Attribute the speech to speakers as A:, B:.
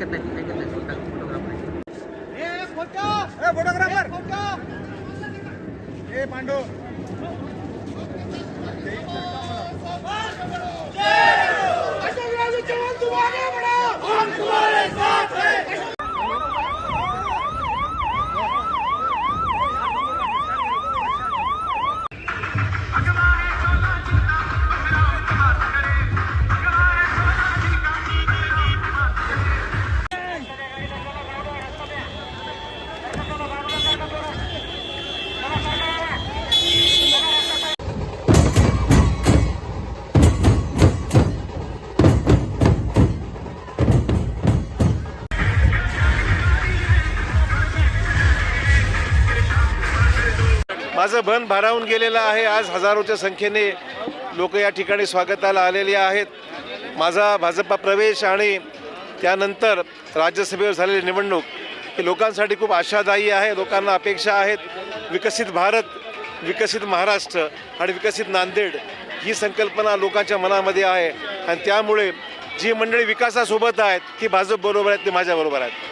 A: निर्णय photographer. Photographer!
B: ए पांडू!
C: माझं मन भारावून गेलेलं आहे. आज हजारोच्या संख्येने लोक या ठिकाणी स्वागताला आलेले आहेत. माझा भाजपा प्रवेश आणि त्यानंतर राज्यसभेवर झालेली निवडणूक ही लोकांसाठी खूप आशादायी आहे. लोकांना अपेक्षा आहेत. विकसित भारत विकसित महाराष्ट्र आणि विकसित नांदेड ही संकल्पना लोकांच्या मनामध्ये आहे. आणि त्यामुळे जी मंडळी विकासासोबत आहेत ती भाजप बरोबर आहेत ती माझ्याबरोबर आहेत.